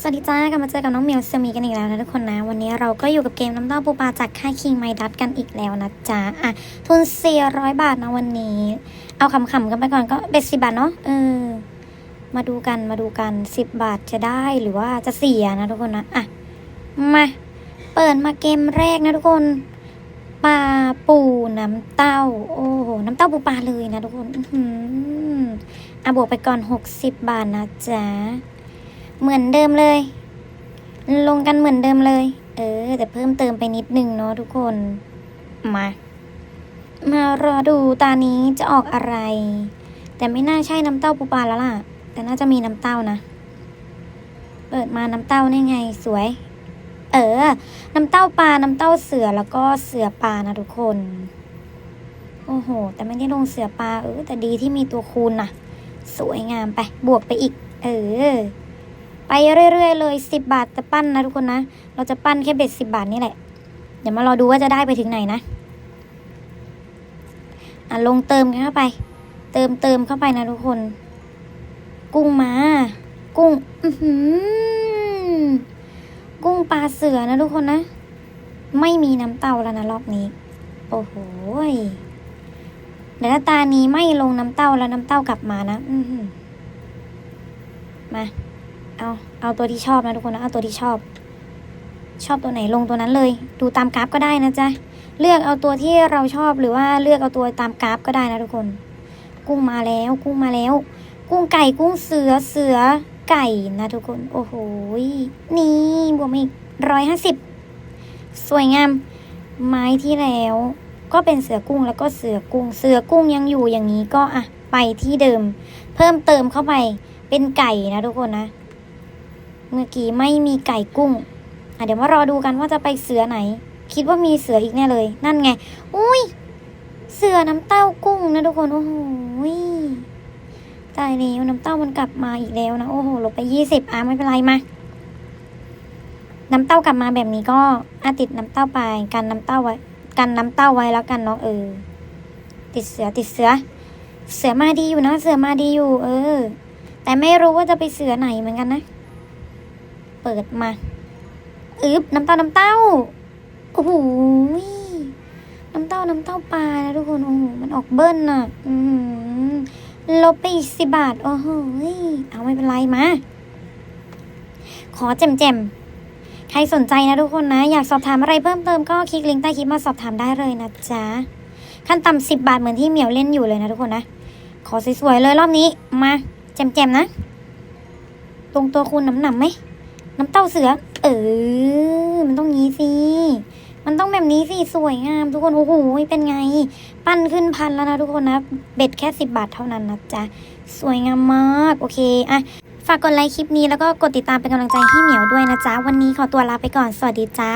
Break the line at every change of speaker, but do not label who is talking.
สวัสดีจ้ากลับมาเจอกับน้องเหมียวเซมีกันอีกแล้วนะทุกคนนะ วันนี้เราก็อยู่กับเกมน้ำเต้าปูปลาจากค่ายคิงไมดัตกันอีกแล้วนะจ๊ะอะทุน 400 บาทนะวันนี้ เอาขำๆกันไปก่อนก็เบ็ดสิบาทเนาะเออมาดูกันมาดูกัน 10 บาทจะได้หรือว่าจะเสียนะทุกคนนะอะมาเปิดมาเกมแรกนะทุกคนปลาปูน้ำเต้า โอ้โหน้ำเต้าปูปลาเลยนะทุกคนอือหืออะบวกไปก่อน 60 บาทนะจ๊ะ เหมือนเดิมเลย ลงกันเหมือนเดิมเลย เออ แต่เพิ่มเติมไปนิดนึงเนาะทุกคน มา มารอดูตานี้จะออกอะไร แต่ไม่น่าใช่น้ำเต้าปูปลาแล้วล่ะ แต่น่าจะมีน้ำเต้านะ เปิดมาน้ำเต้านี่ไงสวย เออ น้ำเต้าปลา น้ำเต้าเสือแล้วก็เสือปลานะทุกคน โอ้โห แต่ไม่ได้ลงเสือปลาเออแต่ดีที่มีตัวคูณนะสวยงามไป บวกไปอีก เออ ไปเรื่อยๆเลยสิบบาทจะปั้นนะทุกคนนะ เราจะปั้นแค่เบ็ดสิบาทนี่แหละ เดี๋ยวมารอดูว่าจะได้ไปถึงไหนนะ อะลงเติมกันเข้าไป เติมเติมเข้าไปนะทุกคน กุ้งมา กุ้ง อือหือ กุ้งปลาเสือนะทุกคนนะ ไม่มีน้ำเต้าแล้วนะรอบนี้ โอ้โหยเดี๋ยวถ้าตานี้ไม่ลงน้ำเต้าแล้วน้ำเต้ากลับมานะ อืมา เอาเอาตัวที่ชอบนะทุกคนนะเอาตัวที่ชอบ ชอบตัวไหนลงตัวนั้นเลย ดูตามกราฟก็ได้นะจ๊ะเลือกเอาตัวที่เราชอบหรือว่าเลือกเอาตัวตามกราฟก็ได้นะทุกคน กุ้งมาแล้ว กุ้งมาแล้ว กุ้งไก่กุ้งเสือเสือไก่นะทุกคน โอ้โหนี่บวกมอีกร้อยห้าสิบสวยงาม ไม้ที่แล้ว ก็เป็นเสือกุ้งแล้วก็เสือกุ้งเสือกุ้งยังอยู่อย่างนี้ก็อะไปที่เดิม เพิ่มเติมเข้าไปเป็นไก่นะทุกคนนะ เมื่อกี้ไม่มีไก่กุ้ง อะเดี๋ยวมารอดูกันว่าจะไปเสือไหน คิดว่ามีเสืออีกแน่เลย นั่นไง อุ้ย เสือน้ำเต้ากุ้งนะทุกคน โอ้โหตายแล้วน้ำเต้ามันกลับมาอีกแล้วนะ โอ้โหลบไปยี่สิบอะไม่เป็นไรมา น้ำเต้ากลับมาแบบนี้ก็อาติดน้ำเต้าไป กันน้ำเต้าไว้ กันน้ำเต้าไว้แล้วกันเนาะเออ ติดเสือติดเสือ เสือมาดีอยู่นะ เสือมาดีอยู่ เออ แต่ไม่รู้ว่าจะไปเสือไหนเหมือนกันนะ เปิดมาอึบน้ำเต้าน้ำเต้าโอ้โหน้ำเต้าน้ำเต้าปลานะทุกคนโอ้โหมันออกเบิ้ลน่ะอืมลบไปอีกสิบาท โอ้โหเอาไม่เป็นไรมาขอแจมแจมใครสนใจนะทุกคนนะ อยากสอบถามอะไรเพิ่มเติมก็คลิกลิงก์ใต้คลิปมาสอบถามได้เลยนะจ๊ะขั้นต่ำสิบบาทเหมือนที่เหมียวเล่นอยู่เลยนะทุกคนนะ ขอสวยๆเลยรอบนี้มาแจมๆนะ ตรงตัวคุณน้ำหนำไหม น้ำเต้าเสือ เออ มันต้องงี้สิ มันต้องแบบนี้สิ สวยงามทุกคน โอ้โห เป็นไง ปั้นขึ้นพันแล้วนะทุกคนนะ เบ็ดแค่สิบบาทเท่านั้นนะจ๊ะ สวยงามมาก โอเค อะ ฝากกดไลค์คลิปนี้แล้วก็กดติดตามเป็นกำลังใจให้เหมียวด้วยนะจ๊ะ วันนี้ขอตัวลาไปก่อน สวัสดีจ้า